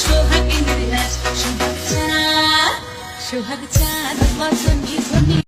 সোহাগ চাঁদ সোহাগ চাঁদ বসনী ধ্বনি